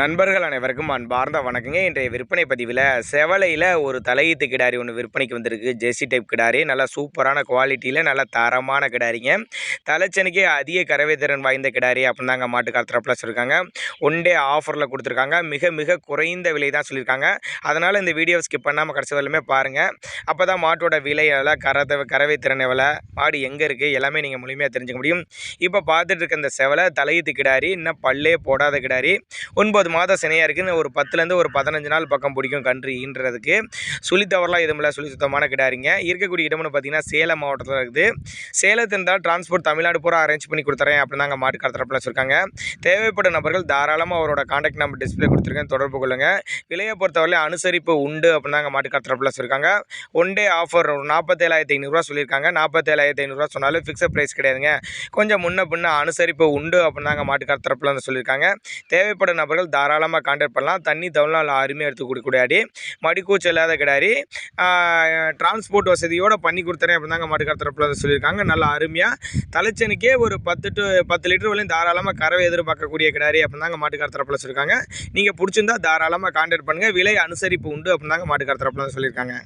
நண்பர்கள் அனைவருக்கும் அன்பார்ந்த வணக்கங்க. இன்றைய விற்பனை பதிவில் செவலையில் ஒரு தலையீத்து கிடாரி ஒன்று விற்பனைக்கு வந்திருக்கு. ஜெர்சி டைப் கிடாரி. நல்லா சூப்பரான குவாலிட்டியில் நல்ல தரமான கிடாரிங்க. தலைச்சனுக்கே அதிக கறவை திறன் வாய்ந்த கிடாரி அப்படின்னு தாங்க மாட்டுக்கார் தரப்பில் சொல்லியிருக்காங்க ஒன் டே ஆஃபரில் கொடுத்துருக்காங்க. மிக மிக குறைந்த விலை தான் சொல்லியிருக்காங்க அதனால் இந்த வீடியோ ஸ்கிப் பண்ணாமல் கடைசி வரலுமே பாருங்கள் அப்போ தான் மாட்டோட விலை எவ்வளோ கரத்தை கறவை திறன் எவ்வளோ மாடு எங்கே இருக்குது எல்லாமே நீங்கள் முழுமையாக தெரிஞ்சுக்க முடியும். இப்போ பார்த்துட்டு இருக்க இந்த செவலை தலையீத்து கிடாரி இன்னும் பல்லே போடாத கிடாரி. ஒன்பது மாதம் சினையாக இருக்குது ஒரு பத்துலேருந்து ஒரு பதினஞ்சு நாள் பக்கம் பிடிக்கும் கன்றுன்றதுக்கு சுழி தவறலாம் எதுவுமில்ல சுழி சுத்தமான கிடாரிங்க. இருக்கக்கூடிய இடம்னு பார்த்தீங்கன்னா சேலம் மாவட்டத்தில் இருக்குது. சேலத்தில் இருந்தால் டிரான்ஸ்போர்ட் தமிழ்நாடு பூரா அரேஞ்ச் பண்ணி கொடுத்துறேன் அப்படின்னு நாங்கள் மாட்டுக்கார தரப்பில் சொல்லியிருக்காங்க தேவைப்படும் நபர்கள் தாராளமாக அவரோட காண்டாக்ட் நம்பர் டிஸ்பிளே கொடுத்துருக்கேன் தொடர்பு கொள்ளுங்கள் விலையை பொறுத்தவரை அனுசரிப்பு உண்டு அப்படின்னு நாங்கள் மாட்டுக்கார தரப்பில் சொல்லியிருக்காங்க ஒன் டே ஆஃபர் ஒரு நாற்பத்தேழாயிரத்தி ஐநூறுரூவா சொல்லியிருக்காங்க. நாற்பத்தேழாயிரத்தி ஐநூறுரூவா சொன்னாலும் ஃபிக்ஸட் ப்ரைஸ் கிடையாதுங்க. கொஞ்சம் முன்ன பின்ன அனுசரிப்பு உண்டு அப்படின்னு நாங்கள் மாட்டுக்கார தரப்பில் வந்து சொல்லியிருக்காங்க தேவைப்படும் நபர்கள் தாராளமாக கான்டாக்ட் பண்ணலாம். தண்ணி தமிழ்நாள் அருமையாக எடுத்து கொடுக்கூடாடி மடிக்கூச்சல் இல்லாத கிடாரி டிரான்ஸ்போர்ட் வசதியோடு பண்ணி கொடுத்துறேன் அப்படின்னு தாங்க மாட்டுக்கார தரப்பில் சொல்லியிருக்காங்க. நல்லா அருமையாக தலைச்சனுக்கே ஒரு பத்து டு பத்து லிட்டர் வரையும் தாராளமாக கறவை எதிர்பார்க்கக்கூடிய கிடாரி அப்படின்னு தாங்க மாட்டுக்கார தரப்பில் சொல்லியிருக்காங்க. நீங்கள் பிடிச்சிருந்தா தாராளமாக கான்டாக்ட் பண்ணுங்கள் விலை அனுசரிப்பு உண்டு அப்படின்னாங்க தாங்க தரப்பில் சொல்லியிருக்காங்க.